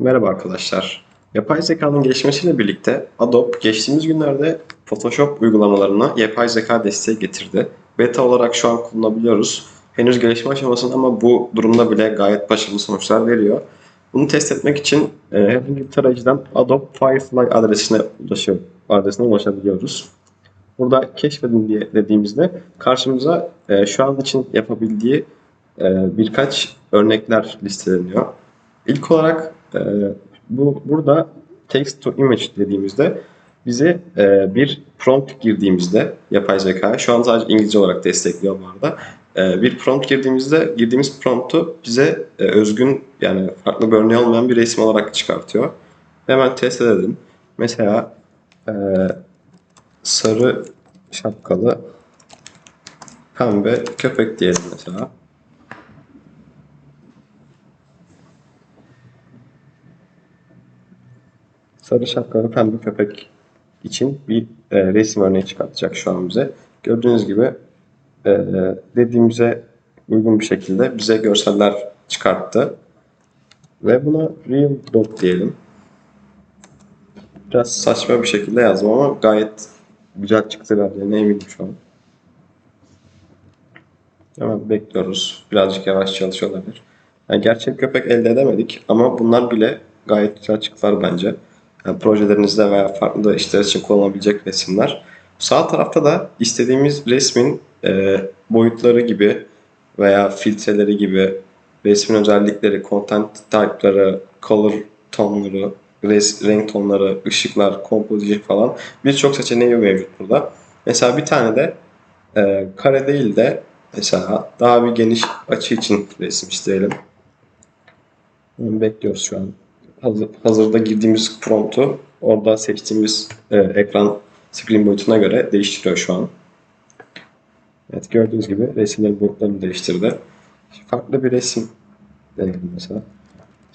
Merhaba arkadaşlar. Yapay zekanın gelişmesiyle birlikte Adobe geçtiğimiz günlerde Photoshop uygulamalarına yapay zeka desteği getirdi. Beta olarak şu an kullanabiliyoruz. Henüz gelişme aşamasında ama bu durumda bile gayet başarılı sonuçlar veriyor. Bunu test etmek için e, herhangi bir tarayıcıdan Adobe Firefly adresine ulaşıyor, adresine ulaşabiliyoruz. Burada keşfedin diye dediğimizde karşımıza e, şu an için yapabildiği e, birkaç örnekler listeleniyor. İlk olarak e, bu burada text to image dediğimizde bize e, bir prompt girdiğimizde yapay zeka şu an sadece İngilizce olarak destekliyor bu arada. E, bir prompt girdiğimizde girdiğimiz promptu bize e, özgün yani farklı bir örneği olmayan bir resim olarak çıkartıyor. Hemen test edelim. Mesela e, sarı şapkalı pembe köpek diyelim mesela. Sarı şapkalı pembe köpek için bir e, resim örneği çıkartacak şu an bize. Gördüğünüz gibi e, dediğimize uygun bir şekilde bize görseller çıkarttı. Ve buna real dog diyelim. Biraz saçma bir şekilde yazdım ama gayet güzel çıktı verdiğine eminim şu an. Hemen bekliyoruz. Birazcık yavaş çalışıyor olabilir. Yani gerçek köpek elde edemedik ama bunlar bile gayet güzel çıktılar bence. Yani projelerinizde veya farklı işler için kullanılabilecek resimler. Sağ tarafta da istediğimiz resmin e, boyutları gibi veya filtreleri gibi resmin özellikleri, content type'ları, color tonları, res, renk tonları, ışıklar, composition falan birçok seçeneği mevcut burada. Mesela bir tane de e, kare değil de mesela daha bir geniş açı için resim isteyelim. Bekliyoruz şu an hazır, hazırda girdiğimiz promptu orada seçtiğimiz e, ekran screen boyutuna göre değiştiriyor şu an. Evet gördüğünüz gibi resimlerin boyutlarını değiştirdi. Farklı bir resim deneyelim mesela.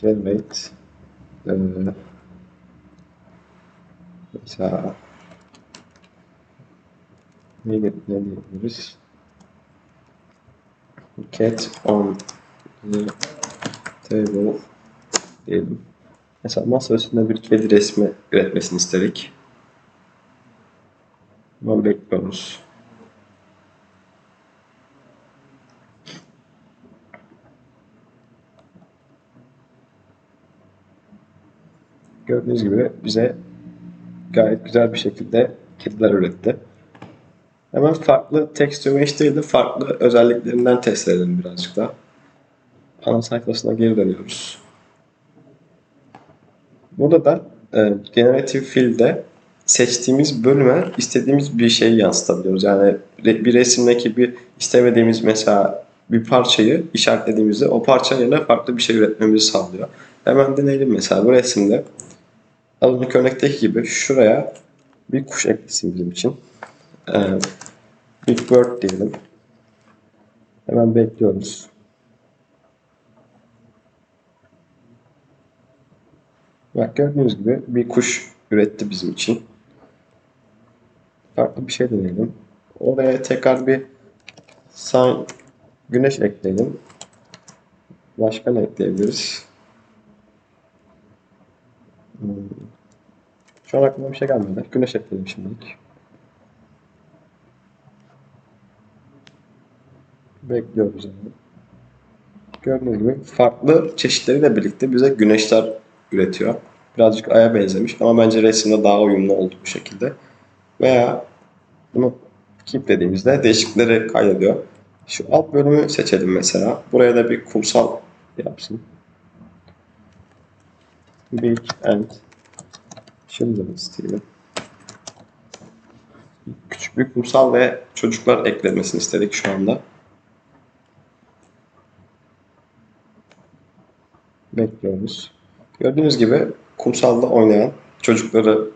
Generate e, mesela ne, ne diyebiliriz? Cat on the table diyelim. Mesela masa üstünde bir kedi resmi üretmesini istedik. Bunu bekliyoruz. Gördüğünüz gibi bize gayet güzel bir şekilde kediler üretti. Hemen farklı text to değil de farklı özelliklerinden test edelim birazcık da. Ana sayfasına geri dönüyoruz. Burada da e, Generative Fill'de seçtiğimiz bölüme istediğimiz bir şeyi yansıtabiliyoruz. Yani bir resimdeki bir istemediğimiz mesela bir parçayı işaretlediğimizde o parça yerine farklı bir şey üretmemizi sağlıyor. Hemen deneyelim mesela bu resimde. Az önceki örnekteki gibi şuraya bir kuş eklesin bizim için. Ee, Big Bird diyelim. Hemen bekliyoruz. Bak gördüğünüz gibi bir kuş üretti bizim için. Farklı bir şey deneyelim. Oraya tekrar bir sun, güneş ekleyelim. Başka ne ekleyebiliriz? Hmm. Şu an aklıma bir şey gelmedi. Güneş ekleyelim şimdilik. Bekliyoruz. Gördüğünüz gibi farklı çeşitleriyle birlikte bize güneşler üretiyor. Birazcık aya benzemiş ama bence resimde daha uyumlu oldu bu şekilde. Veya bunu keep dediğimizde değişiklikleri kaydediyor. Şu alt bölümü seçelim mesela. Buraya da bir kumsal yapsın. Big and Children's diyelim. Küçük bir kumsal ve çocuklar eklemesini istedik şu anda. Bekliyoruz. Gördüğünüz gibi kumsalda oynayan çocukları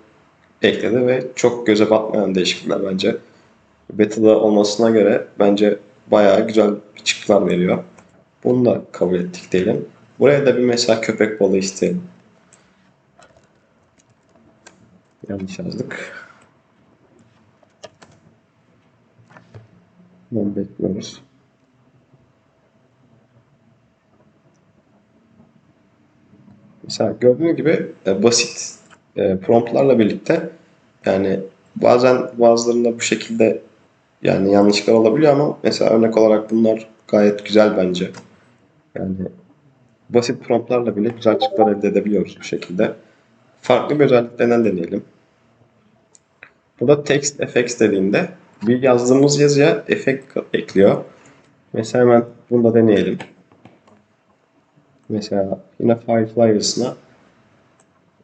ekledi ve çok göze batmayan değişiklikler bence. Beta'da olmasına göre bence bayağı güzel çıktılar veriyor. Bunu da kabul ettik diyelim. Buraya da bir mesela köpek balığı isteyelim. Yanlış yazdık. Hemen bekliyoruz. Mesela gördüğünüz gibi e, basit e, promptlarla birlikte yani bazen bazılarında bu şekilde yani yanlışlıklar olabiliyor ama mesela örnek olarak bunlar gayet güzel bence. Yani basit promptlarla bile güzel çıktılar elde edebiliyoruz bu şekilde. Farklı bir özelliklerinden deneyelim. Burada text effects dediğinde bir yazdığımız yazıya efekt ekliyor. Mesela hemen bunu da deneyelim. Mesela yine Firefly yazısına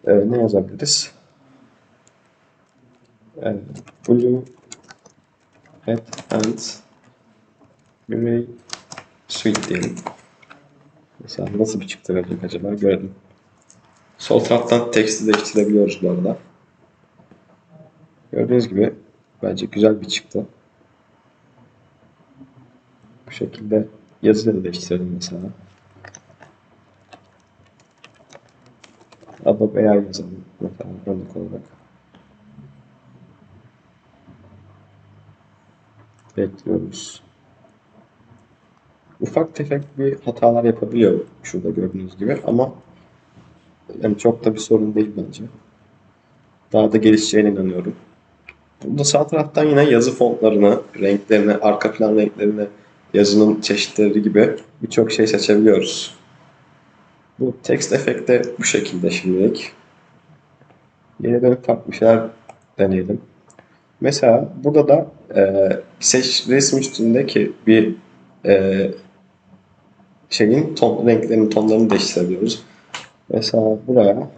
e, ne yazabiliriz? E, blue hat and gray sweet diyelim. Mesela nasıl bir çıktı verecek acaba görelim. Sol taraftan teksti değiştirebiliyoruz bu arada. Gördüğünüz gibi bence güzel bir çıktı. Bu şekilde yazıyı da değiştirelim mesela. Adobe AI yazalım mesela örnek olarak. Bekliyoruz. Ufak tefek bir hatalar yapabiliyor şurada gördüğünüz gibi ama yani çok da bir sorun değil bence. Daha da gelişeceğine inanıyorum. Burada sağ taraftan yine yazı fontlarını, renklerini, arka plan renklerini, yazının çeşitleri gibi birçok şey seçebiliyoruz. Bu text efekt de bu şekilde şimdilik. Yeni dönüp farklı bir şeyler deneyelim. Mesela burada da e, seç resim üstündeki bir e, şeyin ton, renklerin tonlarını değiştirebiliyoruz. Mesela buraya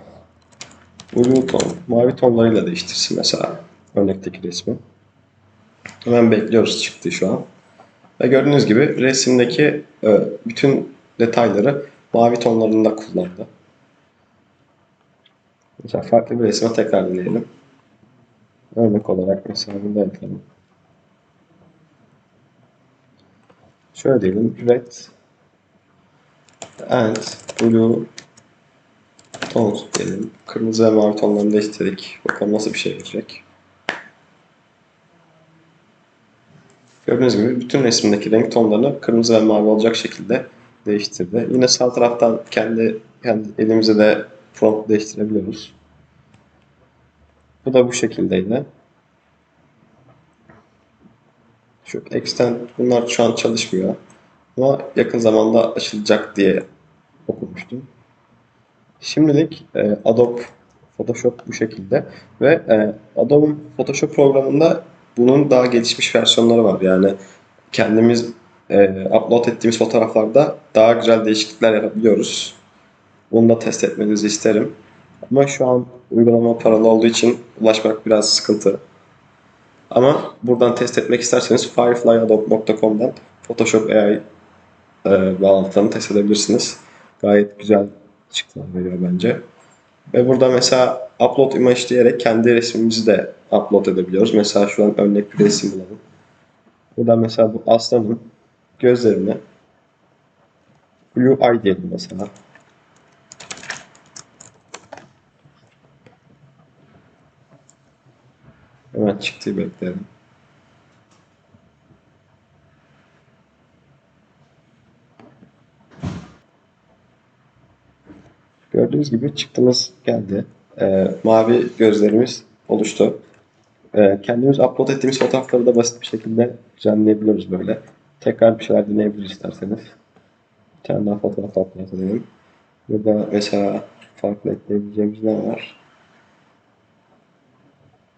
blue ton, mavi tonlarıyla değiştirsin mesela örnekteki resmi. Hemen bekliyoruz çıktı şu an. Ve gördüğünüz gibi resimdeki e, bütün detayları mavi tonlarında kullandı. Mesela farklı bir resme tekrar deneyelim. Örnek olarak mesela bunu da yapalım. Şöyle diyelim. Red and blue tones diyelim. Kırmızı ve mavi tonlarını değiştirdik. Bakalım nasıl bir şey verecek. Gördüğünüz gibi bütün resimdeki renk tonlarını kırmızı ve mavi olacak şekilde değiştirdi. Yine sağ taraftan kendi, kendi elimize de prompt değiştirebiliyoruz. Bu da bu şekildeydi. Şu extend bunlar şu an çalışmıyor. Ama yakın zamanda açılacak diye okumuştum. Şimdilik e, Adobe Photoshop bu şekilde ve e, Adobe Photoshop programında bunun daha gelişmiş versiyonları var. Yani kendimiz e, upload ettiğimiz fotoğraflarda daha güzel değişiklikler yapabiliyoruz. Bunu da test etmenizi isterim. Ama şu an uygulama paralı olduğu için ulaşmak biraz sıkıntı. Ama buradan test etmek isterseniz fireflyadobe.com'dan Photoshop AI e, bağlantılarını test edebilirsiniz. Gayet güzel çıktılar veriyor bence. Ve burada mesela upload image diyerek kendi resmimizi de upload edebiliyoruz. Mesela şu an örnek bir resim bulalım. Burada mesela bu aslanın gözlerine blue eye diyelim mesela. Hemen çıktığı bekleyelim. Gördüğünüz gibi çıktımız geldi. Ee, mavi gözlerimiz oluştu. Ee, kendimiz upload ettiğimiz fotoğrafları da basit bir şekilde düzenleyebiliyoruz böyle. Tekrar bir şeyler deneyebiliriz isterseniz. Bir tane daha fotoğraf upload edelim. Burada mesela farklı ekleyebileceğimiz ne var?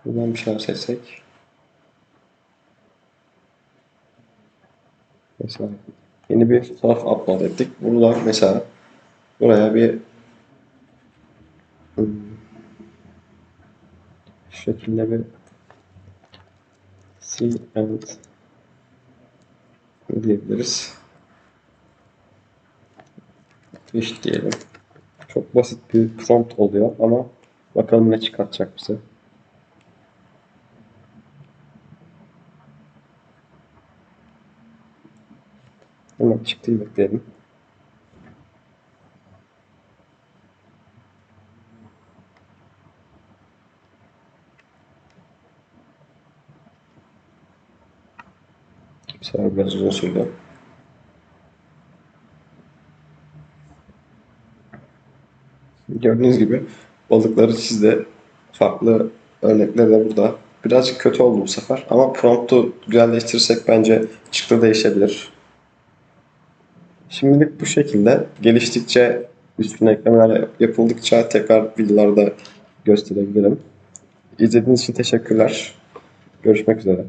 Buradan bir şeyler seçsek. Mesela yeni bir fotoğraf upload ettik. Burada mesela buraya bir hmm, şekilde bir C and ne diyebiliriz? Fish diyelim. Çok basit bir prompt oluyor ama bakalım ne çıkartacak bize. Hemen çıktıyı bekleyelim. Sefer biraz uzun sürdü. Gördüğünüz gibi balıkları çizdi. Farklı örnekleri de burada. Birazcık kötü oldu bu sefer ama promptu güzelleştirirsek bence çıktı değişebilir. Şimdilik bu şekilde. Geliştikçe üstüne eklemeler yapıldıkça tekrar videolarda gösterebilirim. İzlediğiniz için teşekkürler. Görüşmek üzere.